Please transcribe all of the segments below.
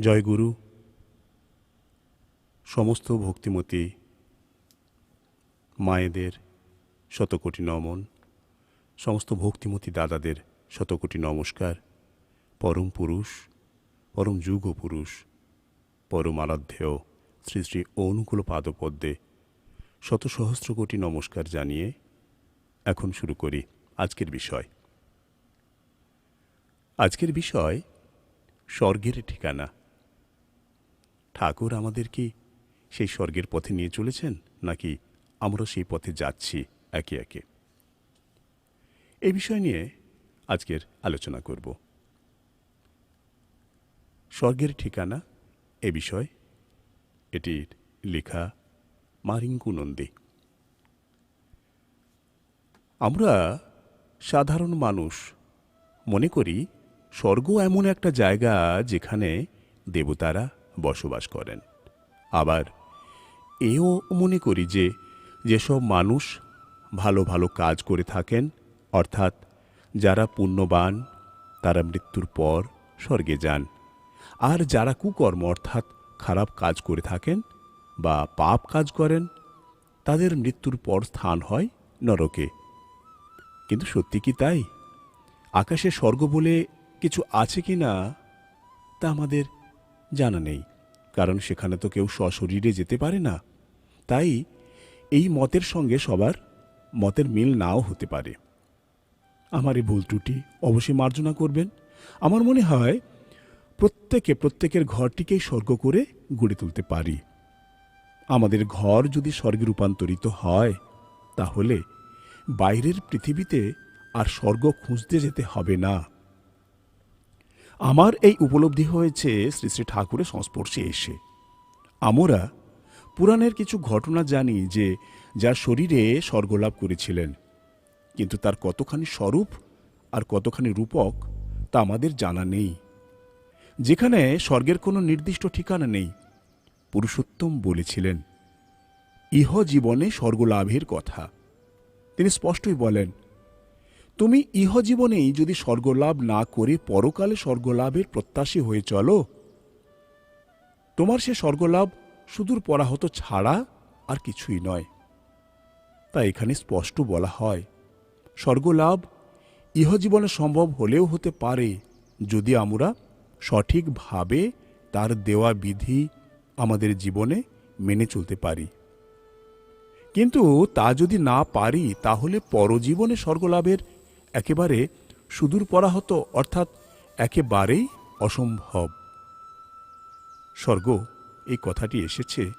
জয় গুরু। সমস্ত ভক্তিমতী মায়েদের শতকোটি নমন। সমস্ত ভক্তিমতী দাদাদের শতকোটি নমস্কার। পরম পুরুষ, পরম যুগ পুরুষ, পরম আরাধ্যেয় শ্রী শ্রী অনুকূল পাদপদ্মে শত সহস্র কোটি নমস্কার জানিয়ে এখন শুরু করি আজকের বিষয়। আজকের বিষয় স্বর্গের ঠিকানা। ঠাকুর আমাদের কি সেই স্বর্গের পথে নিয়ে চলেছেন, নাকি আমরা সেই পথে যাচ্ছি একে একে? এই বিষয় নিয়ে আজকের আলোচনা করব। স্বর্গের ঠিকানা এ বিষয়, এটির লেখা মারিঙ্কু নন্দী আমরা সাধারণ মানুষ, মনে করি স্বর্গ এমন একটা জায়গা যেখানে দেবতারা বসবাস করেন। আবার এও মনে করি যে, যেসব মানুষ ভালো ভালো কাজ করে থাকেন, অর্থাৎ যারা পুণ্যবান, তারা মৃত্যুর পর স্বর্গে যান। আর যারা কুকর্ম, অর্থাৎ খারাপ কাজ করে থাকেন বা পাপ কাজ করেন, তাদের মৃত্যুর পর স্থান হয় নরকে। কিন্তু সত্যি কি তাই? আকাশে স্বর্গ বলে কিছু আছে কি না তা আমাদের জানা নেই। কারণ সেখানে তো কেউ সশরীরে যেতে পারে না। তাই এই মতের সঙ্গে সবার মতের মিল নাও হতে পারে। আমার এই ভুল ত্রুটি অবশ্যই মার্জনা করবেন। আমার মনে হয় প্রত্যেকে প্রত্যেকের ঘরটিকেই স্বর্গ করে গড়ে তুলতে পারি। আমাদের ঘর যদি স্বর্গে রূপান্তরিত হয়, তাহলে বাইরের পৃথিবীতে আর স্বর্গ খুঁজতে যেতে হবে না। আমার এই উপলব্ধি হয়েছে শ্রী শ্রী ঠাকুরের সংস্পর্শে এসে। আমরা পুরাণের কিছু ঘটনা জানি যে, যার শরীরে স্বর্গলাভ করেছিলেন। কিন্তু তার কতখানি স্বরূপ আর কতখানি রূপক তা আমাদের জানা নেই। যেখানে স্বর্গের কোনো নির্দিষ্ট ঠিকানা নেই, পুরুষোত্তম বলেছিলেন, ইহ জীবনে স্বর্গলাভের কথা। তিনি স্পষ্টই বলেন তুমি ইহ জীবনেই যদি স্বর্গলাভ না করে পরকালে স্বর্গলাভের প্রত্যাশী হয়ে চলো, তোমার সে স্বর্গলাভ সুদূর পরাহত ছাড়া আর কিছুই নয়। তা এখানে স্পষ্ট বলা হয়, স্বর্গলাভ ইহজীবনে সম্ভব হলেও হতে পারে যদি আমরা সঠিকভাবে তার দেওয়া বিধি আমাদের জীবনে মেনে চলতে পারি। কিন্তু তা যদি না পারি, তাহলে পরজীবনে স্বর্গলাভের একেবারে সুদূর পরাহত অর্থাৎ একেবারেই অসম্ভব। স্বর্গ, এই কথাটি এসেছে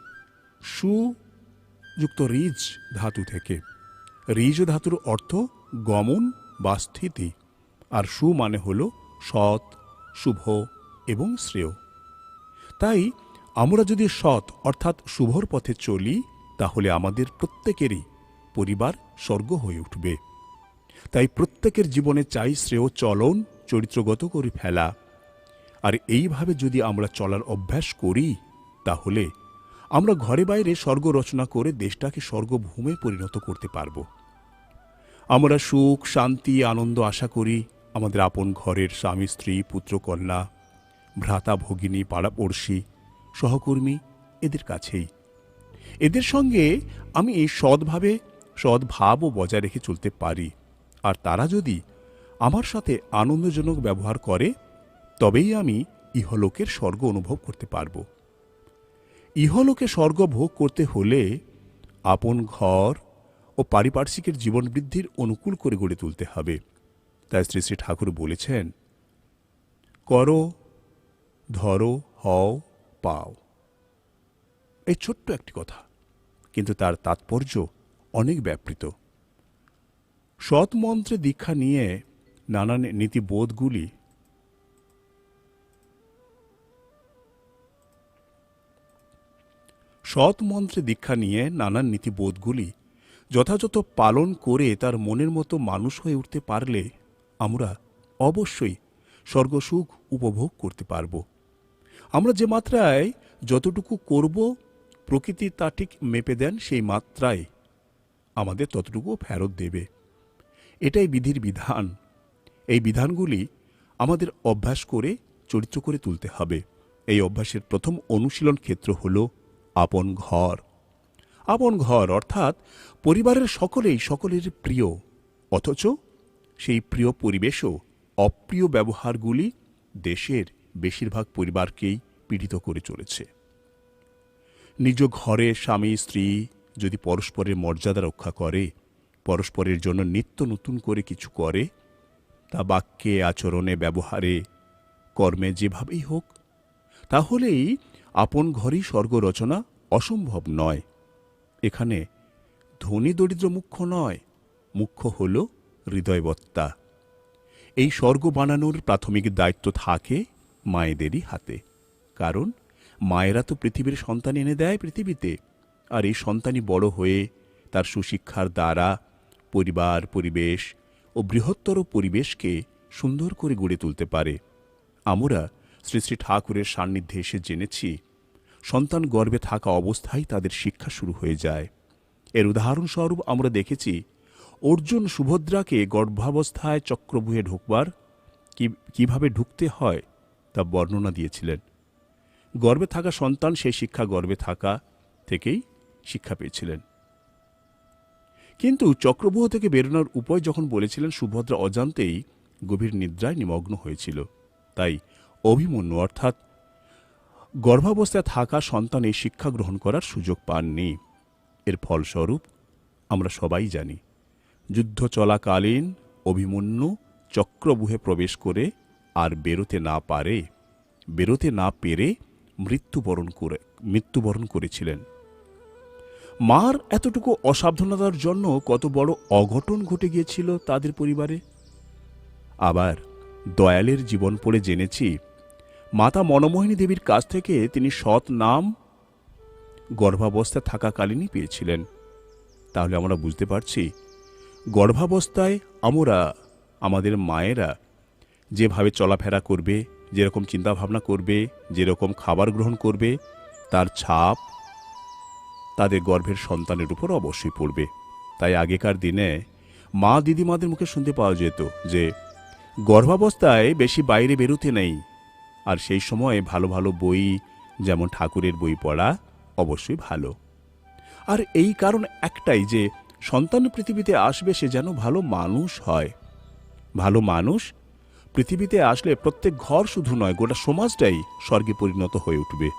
সুযুক্ত রিজ ধাতু থেকে। রিজ ধাতুর অর্থ গমন বা স্থিতি, আর সু মানে হল সৎ, শুভ এবং শ্রেয়। তাই আমরা যদি সৎ, অর্থাৎ শুভর পথে চলি, তাহলে আমাদের প্রত্যেকেরই পরিবার স্বর্গ হয়ে উঠবে। তাই প্রত্যেকের জীবনে চাই শ্রেয় চলন, চরিত্রগত করে ফেলা। আর এইভাবে যদি আমরা চলার অভ্যাস করি, তাহলে আমরা ঘরে বাইরে স্বর্গ রচনা করে দেশটাকে স্বর্গভূমে পরিণত করতে পারব। আমরা সুখ, শান্তি, আনন্দ আশা করি আমাদের আপন ঘরের স্বামী, স্ত্রী, পুত্র, কন্যা, ভ্রাতা, ভগিনী পাড়াপড়শি সহকর্মী এদের কাছেই। এদের সঙ্গে আমি এই সৎভাবে সদ্ভাবও বজায় রেখে চলতে পারি। আর তারা যদি আমার সাথে আনন্দজনক ব্যবহার করে, তবেই আমি ইহলোকের স্বর্গ অনুভব করতে পারব। ইহলোকে স্বর্গ ভোগ করতে হলে আপন ঘর ও পারিপার্শ্বিকের জীবন বৃদ্ধির অনুকূল করে গড়ে তুলতে হবে। তাই শ্রী শ্রী ঠাকুর বলেছেন, করো, ধরো, হও, পাও। এই ছোট্ট একটি কথা, কিন্তু তার তাৎপর্য অনেক ব্যাপৃত। সৎ মন্ত্রে দীক্ষা নিয়ে নানান নীতিবোধগুলি সৎ মন্ত্রে দীক্ষা নিয়ে নানান নীতিবোধগুলি যথাযথ পালন করে তার মনের মতো মানুষ হয়ে উঠতে পারলে আমরা অবশ্যই স্বর্গসুখ উপভোগ করতে পারব। আমরা যে মাত্রায় যতটুকু করব, প্রকৃতি তা ঠিক মেপে দেন, সেই মাত্রায় আমাদের ততটুকু ফেরত দেবে। এটাই বিধির বিধান। এই বিধানগুলি আমাদের অভ্যাস করে, চরিত্র করে তুলতে হবে। এই অভ্যাসের প্রথম অনুশীলন ক্ষেত্র হল আপন ঘর। আপন ঘর অর্থাৎ পরিবারের সকলেই সকলের প্রিয়, অথচ সেই প্রিয় পরিবেশও অপ্রিয় ব্যবহারগুলি দেশের বেশিরভাগ পরিবারকেই পীড়িত করে চলেছে। নিজ ঘরে স্বামী, স্ত্রী যদি পরস্পরের মর্যাদা রক্ষা করে পরস্পরের জন্য নিত্য নতুন করে কিছু করে, তা বাক্যে, আচরণে, ব্যবহারে, কর্মে যেভাবেই হোক, তাহলেই আপন ঘরই স্বর্গ রচনা অসম্ভব নয়। এখানে ধনী দরিদ্র মুখ্য নয়, মুখ্য হল হৃদয়বত্তা। এই স্বর্গ বানানোর প্রাথমিক দায়িত্ব থাকে মায়েদেরই হাতে। কারণ মায়েরা তো পৃথিবীর সন্তান এনে দেয় পৃথিবীতে, আর এই সন্তানই বড় হয়ে তার সুশিক্ষার দ্বারা পরিবার, পরিবেশ ও বৃহত্তর পরিবেশকে সুন্দর করে গড়ে তুলতে পারে। আমরা শ্রী শ্রী ঠাকুরের সান্নিধ্যে এসে জেনেছি, সন্তান গর্বে থাকা অবস্থায় তাদের শিক্ষা শুরু হয়ে যায়। এর উদাহরণস্বরূপ আমরা দেখেছি, অর্জুন সুভদ্রাকে গর্ভাবস্থায় চক্রবুহে ঢুকবার কীভাবে ঢুকতে হয় তা বর্ণনা দিয়েছিলেন। গর্বে থাকা সন্তান সেই শিক্ষা গর্বে থাকা থেকেই শিক্ষা পেয়েছিলেন। কিন্তু চক্রবুহ থেকে বেরোনোর উপায় যখন বলেছিলেন সুভদ্রা অজান্তেই গভীর নিদ্রায় নিমগ্ন হয়েছিল। তাই অভিমন্যু অর্থাৎ গর্ভাবস্থায় থাকা সন্তান এই শিক্ষা গ্রহণ করার সুযোগ পাননি। এর ফলস্বরূপ আমরা সবাই জানি, যুদ্ধ চলাকালীন অভিমন্যু চক্রবুহে প্রবেশ করে আর বেরোতে না পারে, বেরোতে না পেরে মৃত্যুবরণ করে, মৃত্যুবরণ করেছিলেন। মার এতটুকু অসাবধানতার জন্য কত বড় অঘটন ঘটে গিয়েছিল তাদের পরিবারে? আবার দয়ালের জীবন পড়ে জেনেছি, মাতা মনমোহিনী দেবীর কাছ থেকে তিনি সৎ নাম গর্ভাবস্থা থাকাকালীনই পেয়েছিলেন। তাহলে আমরা বুঝতে পারছি, গর্ভাবস্থায় আমরা, আমাদের মায়েরা যেভাবে চলাফেরা করবে, যেরকম চিন্তাভাবনা করবে, যেরকম খাবার গ্রহণ করবে, তার ছাপ তাদের গর্ভের সন্তানের উপর অবশ্যই পড়বে। তাই আগেকার দিনে মা দিদিমাদের মুখে শুনতে পাওয়া যেত যে, গর্ভাবস্থায় বেশি বাইরে বেরোতে নেই। আর সেই সময়ে ভালো ভালো বই, যেমন ঠাকুরের বই পড়া, অবশ্যই ভালো। আর এই কারণ একটাই যে, সন্তান পৃথিবীতে আসবে সে যেন ভালো মানুষ হয়। ভালো মানুষ পৃথিবীতে আসলে প্রত্যেক ঘর শুধু নয়, গোটা সমাজটাই স্বর্গে পরিণত হয়ে উঠবে।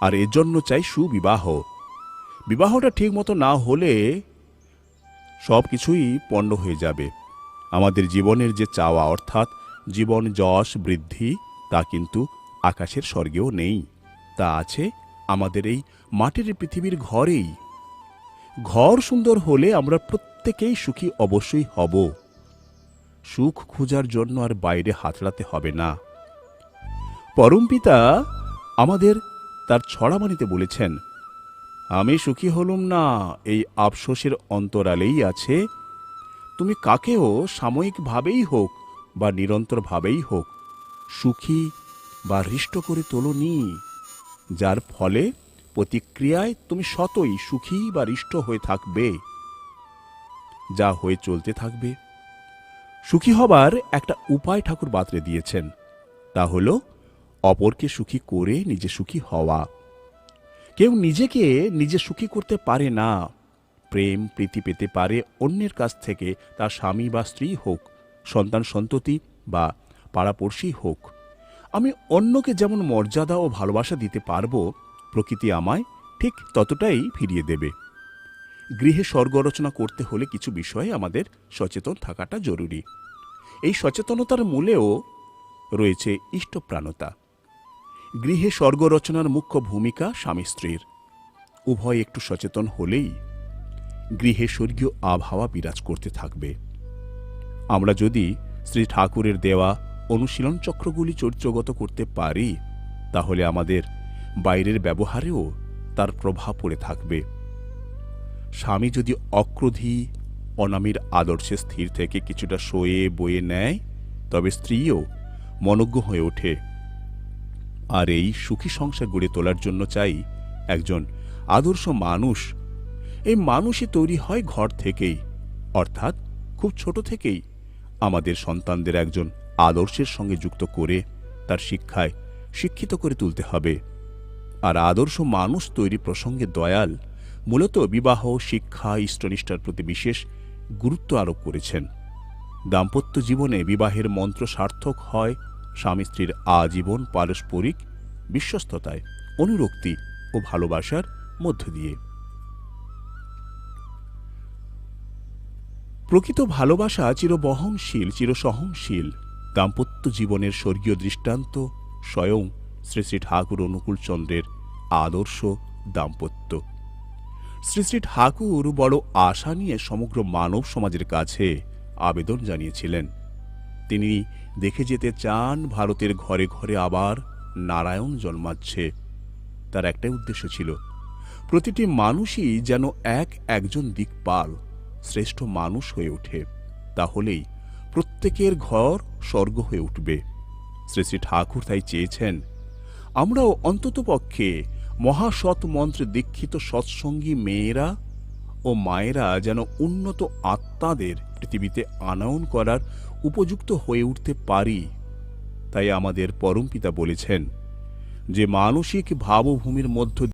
আর এর জন্য চাই সুবিবাহ। বিবাহটা ঠিক মতো না হলে সব কিছুই পণ্ড হয়ে যাবে। আমাদের জীবনের যে চাওয়া, অর্থাৎ জীবন যশ বৃদ্ধি, তা কিন্তু আকাশের স্বর্গেও নেই। তা আছে আমাদের এই মাটির পৃথিবীর ঘরেই। ঘর সুন্দর হলে আমরা প্রত্যেকেই সুখী অবশ্যই হব। সুখ খোঁজার জন্য আর বাইরে হাতড়াতে হবে না। পরমপিতা আমাদের তার ছড়ামানিতে বলেছেন আমি সুখী হলুম না, এই আফসোসের অন্তরালেই আছে। তুমি কাকেও সাময়িকভাবেই হোক বা নিরন্তরভাবেই হোক, সুখী বা হৃষ্ট করে তোলনি, যার ফলে প্রতিক্রিয়ায় তুমি শতই সুখী বা হৃষ্ট হয়ে থাকবে। যা হয়ে চলতে থাকবে। সুখী হবার একটা উপায় ঠাকুর বাতরে দিয়েছেন, তা হল, অপরকে সুখী করে নিজে সুখী হওয়া। কেউ নিজেকে নিজে সুখী করতে পারে না, প্রেম প্রীতি পেতে পারে অন্যের কাছ থেকে, তার স্বামী বা স্ত্রী হোক, সন্তান সন্ততি বা পাড়াপড়শি হোক। আমি অন্যকে যেমন মর্যাদা ও ভালোবাসা দিতে পারব, প্রকৃতি আমায় ঠিক ততটাই ফিরিয়ে দেবে। গৃহে স্বর্গ রচনা করতে হলে কিছু বিষয়ে আমাদের সচেতন থাকাটা জরুরি। এই সচেতনতার মূলেও রয়েছে ইষ্টপ্রাণতা। গৃহে স্বর্গ রচনার মুখ্য ভূমিকা স্বামী স্ত্রীর। উভয় একটু সচেতন হলেই গৃহে স্বর্গীয় আবহাওয়া বিরাজ করতে থাকবে। আমরা যদি শ্রী ঠাকুরের দেওয়া অনুশীলন চক্রগুলি চরিত্রগত করতে পারি, তাহলে আমাদের বাইরের ব্যবহারেও তার প্রভাব পড়ে থাকবে। স্বামী যদি অক্রোধী, অনামির আদর্শে স্থির থেকে কিছুটা সয়ে বয়ে নেয়, তবে স্ত্রীও মনজ্ঞ হয়ে ওঠে। আর এই সুখী সংসার গড়ে তোলার জন্য চাই একজন আদর্শ মানুষ। এই মানুষই তৈরি হয় ঘর থেকেই, অর্থাৎ খুব ছোট থেকেই। আমাদের সন্তানদের একজন আদর্শের সঙ্গে যুক্ত করে তার শিক্ষায় শিক্ষিত করে তুলতে হবে। আর আদর্শ মানুষ তৈরি প্রসঙ্গে দয়াল মূলত বিবাহ, শিক্ষা, ইষ্টনিষ্ঠার প্রতি বিশেষ গুরুত্ব আরোপ করেছেন। দাম্পত্য জীবনে বিবাহের মন্ত্র সার্থক হয় স্বামী স্ত্রীর আজীবন পারস্পরিক বিশ্বস্ততায়, অনুরক্তি ও ভালোবাসার মধ্য দিয়ে। প্রকৃত ভালোবাসা চিরবহনশীল, চিরসহনশীল। দাম্পত্য জীবনের স্বর্গীয় দৃষ্টান্ত স্বয়ং শ্রী শ্রী ঠাকুর অনুকূলচন্দ্রের আদর্শ দাম্পত্য। শ্রী শ্রী ঠাকুর বড় আশা নিয়ে সমগ্র মানব সমাজের কাছে আবেদন জানিয়েছিলেন। তিনি দেখে যেতে চান ভারতের ঘরে ঘরে আবার নারায়ণ জন্মাচ্ছে। তার একটাই উদ্দেশ্য ছিল, প্রতিটি মানুষই যেন এক একজন দিকপাল, শ্রেষ্ঠ মানুষ হয়ে ওঠে। তাহলেই প্রত্যেকের ঘর স্বর্গ হয়ে উঠবে। শ্রী শ্রী ঠাকুর তাই চেয়েছেন, আমরাও অন্ততপক্ষে মহাসৎ মন্ত্রে দীক্ষিত সৎসঙ্গী মেয়েরা ও মায়েরা যেন উন্নত আত্মাদের পৃথিবীতে আনয়ন করার উপযুক্ত হয়ে উঠতে পারি, তাই আমাদের পরমপিতা বলেছেন, যে মানসিক ভাবভূমির মধ্য